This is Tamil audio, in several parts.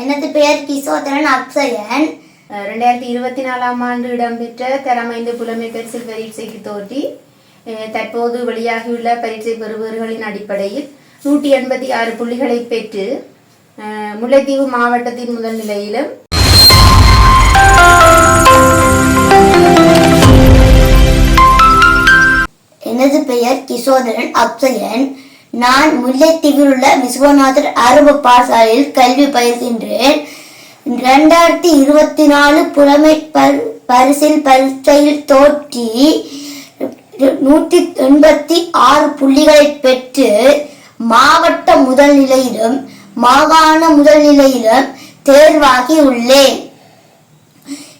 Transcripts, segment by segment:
எனது பெயர் கிஷோதரன் அக்ஷயன் அஹ் ரெண்டாயிரத்தி இருபத்தி நாலாம் ஆண்டு இடம்பெற்ற தரமைந்து புலமை பரிசில் பரீட்சைக்கு தோற்றி தற்போது வெளியாகியுள்ள பரீட்சை பெறுபவர்களின் அடிப்படையில் நூற்றி எண்பத்தி ஆறு புள்ளிகளை பெற்று முல்லைத்தீவு மாவட்டத்தின் முதல் நிலையிலும் எனது பெயர் கிஷோதரன் அக்ஷயன் நான் முல்லைத்தீவில் உள்ள விஸ்வநாதர் அரபு பாடசாலையில் கல்வி பயிர்கின்றேன். ரெண்டாயிரத்தி இருபத்தி நாலு புலமை பரி- பரிசில் பரீட்சையில் தோற்றி நூற்றி எண்பத்தி ஆறு புள்ளிகளை பெற்று மாவட்ட முதல் நிலையிலும் மாகாண முதல் நிலையிலும் தேர்வாகி உள்ளேன்.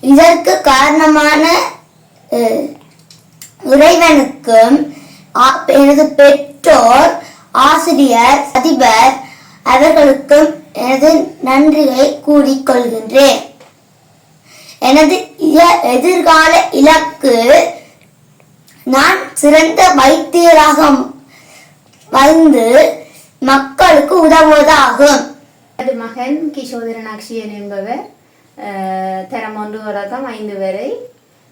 இதற்கு காரணமான அஹ், இறைவனுக்கும் எனது பெற்றோர் ஆசிரியர் அதிபர் அவர்களுக்கும் எனது நன்றியை கூறிக்கொள்கின்றேன் எனது இய- எதிர்கால இலக்கு நான் சிறந்த வைத்தியராக வந்து மக்களுக்கு உதவுவதாகும். எனது மகன் கிஷோதரன் அக்ஷயன் என்பவர் தரம் ஒன்று தொடக்கம் ஐந்து வரை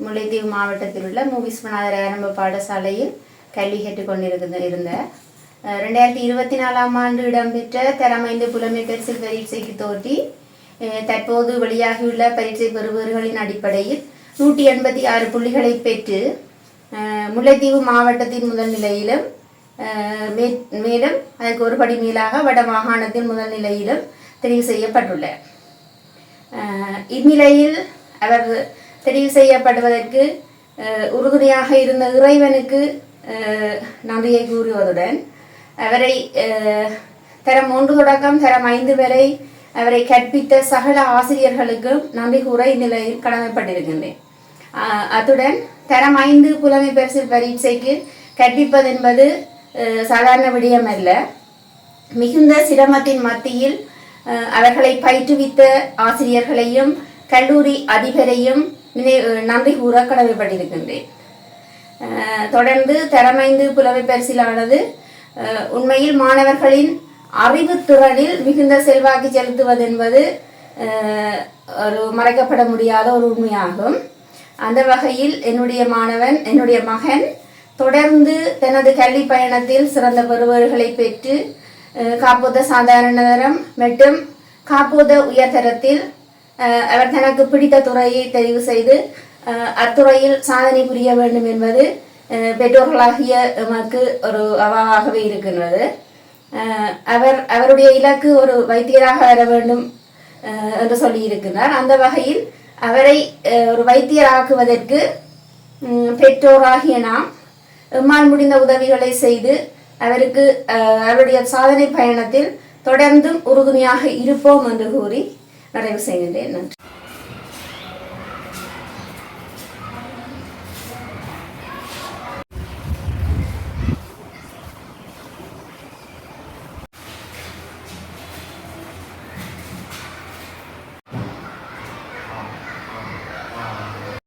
முல்லைத்தீவு மாவட்டத்தில் உள்ள மூவிஸ்வநாதர் ஆரம்ப பாடசாலையில் கல்வி கேட்டுக் கொண்டிருந்த இருந்தார். ரெண்டாயிரத்தி இருபத்தி நாலாம் ஆண்டு இடம்பெற்ற தரமைந்து புலமை பரிசில் பரீட்சைக்கு தோற்றி தற்போது வெளியாகியுள்ள பரீட்சை பெறுபவர்களின் அடிப்படையில் நூற்றி எண்பத்தி ஆறு புள்ளிகளை பெற்று முல்லைத்தீவு மாவட்டத்தின் முதல் நிலையிலும் மே- மேலும் அதற்கு ஒரு படி மேலாக வட மாகாணத்தின் முதல் நிலையிலும் தெரிவு செய்யப்பட்டுள்ளார் இந்நிலையில் அவர் தெரிவு செய்யப்படுவதற்கு உறுதுணையாக இருந்த இறைவனுக்கு நன்றியை கூறுவதுடன் அவரை தரம் ஒன்று தொடக்கம் தரம் ஐந்து வரை அவரை கற்பித்த சகல ஆசிரியர்களுக்கும் நம்பி உரை இந்நிலையில் கடமைப்பட்டிருக்கின்றேன். அத்துடன் தரம் ஐந்து புலமை பரிசில் பரீட்சைக்கு கற்பிப்பது என்பது சாதாரண விடயம் அல்ல மிகுந்த சிரமத்தின் மத்தியில் அவர்களை பயிற்றுவித்த ஆசிரியர்களையும் கல்லூரி அதிபரையும் நம்பி கூற கடமைப்பட்டிருக்கின்றேன். தொடர்ந்து தரமைந்து புலமை பரிசிலானது உண்மையில் மாணவர்களின் அறிவு திறனில் மிகுந்த செல்வாக்கு செலுத்துவது என்பது ஒரு மறைக்கப்பட முடியாத ஒரு உண்மையாகும். அந்த வகையில் என்னுடைய மாணவன் என்னுடைய மகன் தொடர்ந்து தனது கல்வி பயணத்தில் சிறந்த பெறுவர்களை பெற்று காப்போத சாதாரணதரம் மற்றும் காப்போத உயர்தரத்தில் அவர் தனக்கு பிடித்த துறையை தெரிவு செய்து அத்துறையில் சாதனை புரிய வேண்டும் என்பது பெற்றோர்களாகிய எமக்கு ஒரு அவாகவே இருக்கின்றது அஹ், அவர் அவருடைய இலக்கு ஒரு வைத்தியராக வர வேண்டும் அஹ், என்று சொல்லி இருக்கின்றார் அந்த வகையில் அவரை அஹ், ஒரு வைத்தியராக்குவதற்கு பெற்றோராகிய நாம் எம்மால் முடிந்த உதவிகளை செய்து அவருக்கு அஹ், அவருடைய சாதனை பயணத்தில் தொடர்ந்தும் உறுதுணையாக இருப்போம் என்று கூறி நிறைவு செய்கின்றேன் நன்றி